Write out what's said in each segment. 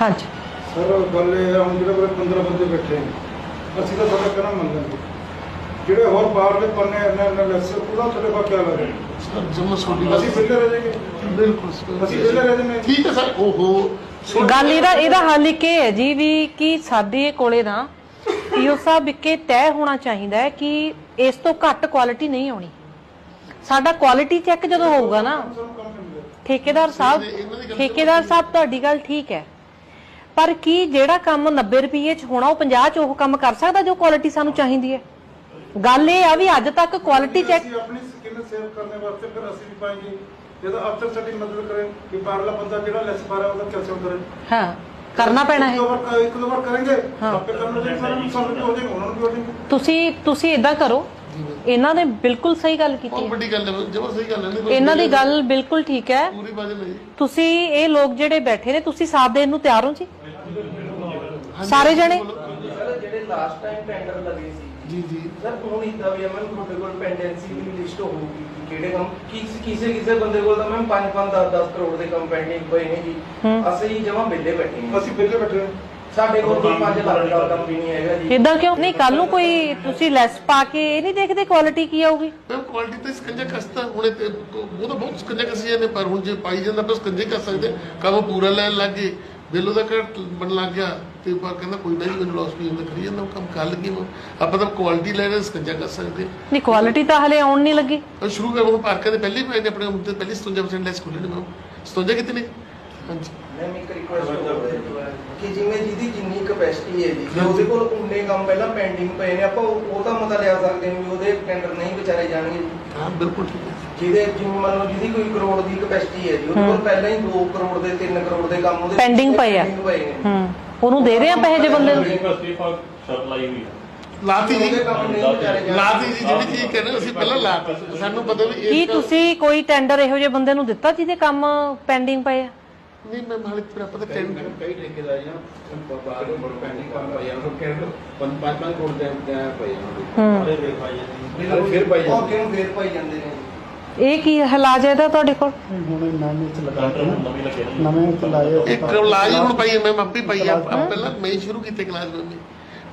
ਹਾਂਜੀ। ਸਰ ਗੱਲ ਇਹ ਆ ਹੁਣ ਜਿਹੜੇ ਕੋਲ 15 ਬੰਦੇ ਬੈਠੇ ਨੇ ਅਸੀਂ ਤਾਂ ਤੁਹਾਡਾ ਕਹਿਣਾ ਮੰਨ ਲਾਂਗੇ ਜਿਹੜੇ ਹੋਰ ਬਾਹਰਲੇ ਪੰਨੇ ਇਹਨਾਂ ਇਹਨਾਂ ਲੈਸ ਉਹਦਾ ਤੁਹਾਡੇ ਕੋਲ ਕੀ ਲੱਗ ਸਰ ਜਮਾ ਗੱਲ ਅਸੀਂ ਵਿਹਲੇ ਰਹਿ ਜਾਏਗੇ ਬਿਲਕੁਲ ਸਰ। ਅਸੀਂ ਵਿਹਲੇ ਰਹਿ ਹਾਂ। ਠੀਕ ਹੈ ਸਰ ਓਹੋ। ਗੱਲ ਇਹਦਾ ਇਹਦਾ ਹੱਲ ਇੱਕ ਹੈ ਜੀ ਵੀ ਕਿ ਸਾਡੇ ਕੋਲੇ ਨਾ ਪੀਓ ਸਾਹਿਬ ਇੱਕੇ ਤੈਅ ਹੋਣਾ ਚਾਹੀਦਾ ਹੈ ਕਿ ਇਸ ਤੋਂ ਘੱਟ ਕੁਆਲਿਟੀ ਨਹੀਂ ਆਉਣੀ। ਸਾਡਾ ਕੁਆਲਿਟੀ ਚੈੱਕ ਜਦੋਂ ਹੋਊਗਾ ਨਾ ਠੇਕੇਦਾਰ ਸਾਹਿਬ ਠੇਕੇਦਾਰ ਸਾਹਿਬ ਤੁਹਾਡੀ ਗੱਲ ਠੀਕ ਹੈ। ਪਰ ਕੀ ਜਿਹੜਾ ਕੰਮ 90 ਰੁਪਏ ਚ ਹੋਣਾ ਉਹ 50 ਚ ਉਹ ਕੰਮ ਕਰ ਸਕਦਾ ਜੋ ਕੁਆਲਿਟੀ ਸਾਨੂੰ ਚਾਹੀਦੀ ਹੈ? ਗੱਲ ਇਹ ਆ ਵੀ ਅੱਜ ਤੱਕ ਕੁਆਲਿਟੀ ਚੈੱਕ ਅਸੀਂ ਆਪਣੀ ਸਕਿੱਲ ਸੇਵ ਕਰਨ ਵਾਸਤੇ ਫਿਰ ਅਸੀਂ ਵੀ ਪਾਏਗੇ ਜਦੋਂ ਅਫਸਰ ਸਾਡੀ ਮਦਦ ਕਰੇ ਕਿ ਬਾਹਰਲਾ ਬੰਦਾ ਜਿਹੜਾ ਲੈਸ ਬਾਰਾ ਉਹਦਾ ਕੈਲਸ਼ੀਅਮ ਕਰੇ। ਹਾਂ ਕਰਨਾ ਪੈਣਾ ਹੈ। ਇੱਕ ਦੋ ਵਾਰ ਕਰਾਂਗੇ ਆਪੇ ਕਰਨਾ ਚਾਹੀਦਾ ਸਾਨੂੰ ਵੀ ਹੋ ਜਾਏਗਾ ਉਹਨਾਂ ਨੂੰ ਵੀ ਹੋ ਜਾਏਗਾ ਤੁਸੀਂ ਤੁਸੀਂ ਇਦਾਂ ਕਰੋ ਇਹਨਾਂ ਨੇ ਬਿਲਕੁਲ ਸਹੀ ਗੱਲ ਕੀਤੀ ਬਹੁਤ ਹੈ। ਵੱਡੀ ਗੱਲ ਹੈ ਜਮਾ ਸਹੀ ਗੱਲ ਹੈ ਇਹਨਾਂ ਦੀ ਗੱਲ ਬਿਲਕੁਲ ਠੀਕ ਹੈ। ਪੂਰੀ ਬਾਤ ਨਹੀਂ। ਤੁਸੀਂ ਇਹ ਲੋਕ ਜਿਹੜੇ ਬੈਠੇ ਨੇ ਤੁਸੀਂ ਸਾਥ ਦੇਣ ਨੂੰ ਤਿਆਰ ਹੋ ਜੀ? ਸਾਰੇ ਜਣੇ? ਸਰ ਜਿਹੜੇ ਲਾਸਟ ਟਾਈਮ ਟੈਂਡਰ ਲੱਗੇ ਸੀ ਜੀ ਜੀ। ਸਰ ਹੁਣ ਇਦਾਂ ਵੀ ਅਮਨ ਤੁਹਾਡੇ ਕੋਲ ਪੈਂਡੈਂਸੀ ਦੀ ਲਿਸਟ ਹੋਊਗੀ ਕਿ ਕਿਹੜੇ ਕੰਮ ਕਿਸ ਕਿਸੇ ਕਿਸੇ ਬੰਦੇ ਕੋਲ ਤਾਂ ਮੈਮ 5 5 10 10 ਕਰੋੜ ਦੇ ਕੰਮ ਪੈਂਡਿੰਗ ਪਏ ਨੇ ਜੀ। ਅਸੀਂ ਜਮਾ ਬਿੱਲੇ ਬੈਠੇ ਹਾਂ। ਅਸੀਂ ਵਿਹਲੇ ਬੈਠੇ ਹਾਂ। ਸਾਡੇ ਕੋਲ ਕੋਈ 5 ਲੱਖ ਦਾ ਕੰਮ ਵੀ ਨਹੀਂ ਹੈਗਾ ਜੀ। ਇਦਾਂ ਕਿਉਂ? ਨਹੀਂ ਕੱਲ ਨੂੰ ਕੋਈ ਤੁਸੀਂ ਲੈਸ ਪਾ ਕੇ ਇਹ ਨਹੀਂ ਦੇਖਦੇ ਕੁਆਲਿਟੀ ਕੀ ਆਊਗੀ? ਮੈਂ ਕੁਆਲਿਟੀ ਤੇ ਸਕੰਜਾ ਕਸਤਾ ਹੁਣੇ ਤੇ ਉਹ ਤਾਂ ਬਹੁਤ ਸਕੰਜਾ ਕਸੀ ਜਾਂਦੇ ਪਰ ਹੁਣ ਜੇ ਪਾਈ ਜਾਂਦਾ ਪਰ ਸਕੰਜੇ ਕਰ ਸਕਦੇ। ਕੰਮ ਪੂਰਾ ਲੈਣ ਲੱਗ ਗਏ ਬਿੱਲੋ ਦਾ ਘਟ ਬਣ ਲੱਗ ਗਿਆ ਤੇ ਪਰ ਕਹਿੰਦਾ ਕੋਈ ਨਹੀਂ ਮੈਨੂੰ ਲਾਸ ਵੀ ਹੁੰਦਾ ਕਰੀ ਜਾਂਦਾ ਉਹ ਕੰਮ ਕਰ ਲੱਗੇ ਉਹ ਆਪਾਂ ਤਾਂ ਕੁਆਲਿਟੀ ਲੈ ਰਹੇ ਸਕੰਜਾ ਕਰ ਸਕਦੇ ਨਹੀਂ ਕੁਆਲਿਟੀ ਤਾਂ ਹਲੇ ਆਉਣ ਨਹੀਂ ਲੱਗੀ। ਸ਼ੁਰੂ ਕਰ ਉਹ ਪਾਰਕਾਂ ਦੇ ਪਹਿਲੇ ਹੀ ਪਏ ਨੇ ਆਪਣੇ ਹੁਣ ਤੇ ਪਹਿਲੇ 57% ਲੈਸ ਖੁੱਲੇ ਨੇ ਮੈਂ 57 ਕਿਤੇ ਨੇ? ਹਾਂਜੀ। ਮੈਮ ਇੱਕ ਰਿਕੁਐਸਟ ਕਿ ਜਿਵੇਂ ਜਿਹਦੀ ਜਿੰਨੀ ਕਪੈਸਿਟੀ ਹੈ ਜੀ ਜੇ ਉਹਦੇ ਕੋਲ ਉਨੇ ਕੰਮ ਪਹਿਲਾਂ ਪੈਂਡਿੰਗ ਪਏ ਨੇ ਆਪਾਂ ਉਹ ਉਹ ਤਾਂ ਮਤਾ ਲਿਆ ਸਕਦੇ ਹਾਂ ਵੀ ਉਹਦੇ ਟੈਂਡਰ ਨਹੀਂ ਵਿਚਾਰੇ ਜਾਣਗੇ। ਜੀ ਹਾਂ ਬਿਲਕੁਲ ਠੀਕ ਹੈ। ਜਿਹਦੇ ਜਿਵੇਂ ਮੰਨ ਲਓ ਜਿਹਦੀ ਕੋਈ ਕਰੋੜ ਦੀ ਕਪੈਸਿਟੀ ਹੈ ਜੀ ਉਹਦੇ ਕੋਲ ਪਹਿਲਾਂ ਹੀ 2 ਕਰੋੜ ਦੇ 3 ਕਰੋੜ ਦੇ ਕੰਮ ਉਹਦੇ Pending ਪਏ ਆ। pending ਪਏ ਨੇ। ਹੂੰ। ਉਹਨੂੰ ਦੇ ਰਹੇ ਆ ਪੈਸੇ ਜੇ ਬੰਦੇ ਨੂੰ? ਯੂਨੀਵਰਸਿਟੀ ਫਾਰ ਸ਼ਰਤ ਲਾਈ ਹੋਈ ਹੈ ਲਾਤੀ ਜੀ। ਉਹਦੇ ਕੰਮ ਨਹੀਂ ਵਿਚਾਰੇ ਜਾਣਗੇ। ਲਾਤੀ ਜੀ ਜਿਹੜੀ ਚੀਜ਼ ਕਹਿੰਦੇ ਅਸੀਂ ਪਹਿਲਾਂ ਲਾਤੀ ਸਾਨੂੰ ਪਤਾ ਵੀ ਕੀ ਤੁਸੀਂ ਕੋਈ ਟੈਂਡਰ ਇਹੋ ਜਿਹੇ ਬੰਦੇ ਨੂੰ ਦਿੱਤਾ ਜਿਹਦੇ ਕੰਮ ਪੈਂਡਿੰਗ ਪਏ ਆ? ਨਹੀਂ ਮੈਂ ਮਾਲਿਕ ਪਰ ਆਪਾਂ ਤਾਂ ਟੈਂਡਰ ਕਈ ਠੇਕੇਦਾਰੀਆਂ ਬਾਹਰ ਕੋਲ ਪੈਂਡਿੰਗ ਕੰਮ ਪਈ ਆ ਉਹ ਕਹਿੰਦੇ ਪੰਜ ਪੰਜ ਪੰਜ ਕਰੋੜ ਦੇ ਦੇ ਪਈ ਆ ਹੂੰ। ਉਹ ਫਿਰ ਪਾਈ ਉਹ ਕਿਉਂ ਫੇਰ ਪਾਈ ਜਾਂਦੇ ਨੇ। ਇਹ ਕੀ ਹਲਾਜ ਹੈ ਤੁਹਾਡੇ ਕੋਲ? ਹੁਣੇ ਨਵੇਂ ਚ ਲਗਾ ਕੇ ਨਾ, ਨਵੀਂ ਲੱਗੇ ਨੇ। ਨਵੇਂ ਚ ਲਾਏ ਇੱਕ ਕਲਾਸ ਹੁਣ ਪਾਈ ਮੈਂ ਆਪੇ ਪਾਈ ਆ ਪਹਿਲਾਂ ਮੈਂ ਹੀ ਸ਼ੁਰੂ ਕੀਤੇ ਕਲਾਸ ਮੈਂ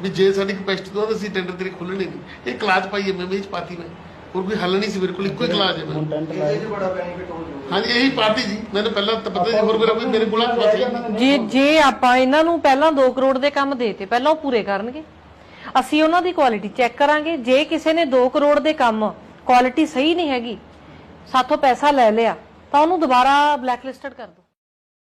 ਵੀ। ਜੇ ਸਾਡੀ ਕਪੈਸਿਟੀ ਤੋਂ ਵੱਧ ਅਸੀਂ ਟੈਂਡਰ ਤੇਰੇ ਖੋਲਣੇ ਨਹੀਂ। ਇਹ ਕਲਾਸ ਪਾਈ ਹੈ ਮੈਂ ਵਿੱਚ ਪਾਤੀ ਮੈਂ। ਹੋਰ ਕੋਈ ਹੱਲ ਨਹੀਂ ਸੀ ਮੇਰੇ ਕੋਲ ਇੱਕੋ ਹੀ ਕਲਾਸ ਹੈ ਹੁਣ ਮੈਂ ਟੈਂਟ ਇਹਦੇ ਲਾਏ। 'ਚ ਬੜਾ ਬੈਨੀਫਿਟ ਹੋ ਜਾਊਗਾ ਹਾਂਜੀ ਇਹੀ ਪਾਤੀ ਜੀ। ਮੈਨੂੰ ਪਹਿਲਾਂ ਤਾਂ ਪਤਾ ਨਹੀਂ ਹੋਰ ਮੇਰਾ ਕੋਈ ਮੇਰੇ ਕੋਲ ਪਤਾ ਹੀ ਨਹੀਂ ਜੇ ਜੇ ਆਪਾਂ ਇਹਨਾਂ ਨੂੰ ਪਹਿਲਾਂ 2 ਕਰੋੜ ਦੇ ਕੰਮ ਦੇਤੇ ਪਹਿਲਾਂ ਉਹ ਪੂਰੇ ਕਰਨਗੇ। ਅਸੀਂ ਉਹਨਾਂ ਦੀ ਕੁਆਲਿਟੀ ਚੈੱਕ ਕਰਾਂਗੇ। ਜੇ ਕਿਸੇ ਨੇ 2 ਕਰੋੜ ਦੇ ਕੰਮ ਕੁਆਲਿਟੀ ਸਹੀ ਨਹੀਂ ਹੈਗੀ ਸਾਥੋਂ ਪੈਸਾ ਲੈ ਲਿਆ ਤਾਂ ਉਹਨੂੰ ਦੁਬਾਰਾ ਬਲੈਕਲਿਸਟਡ ਕਰ ਦਿਓ।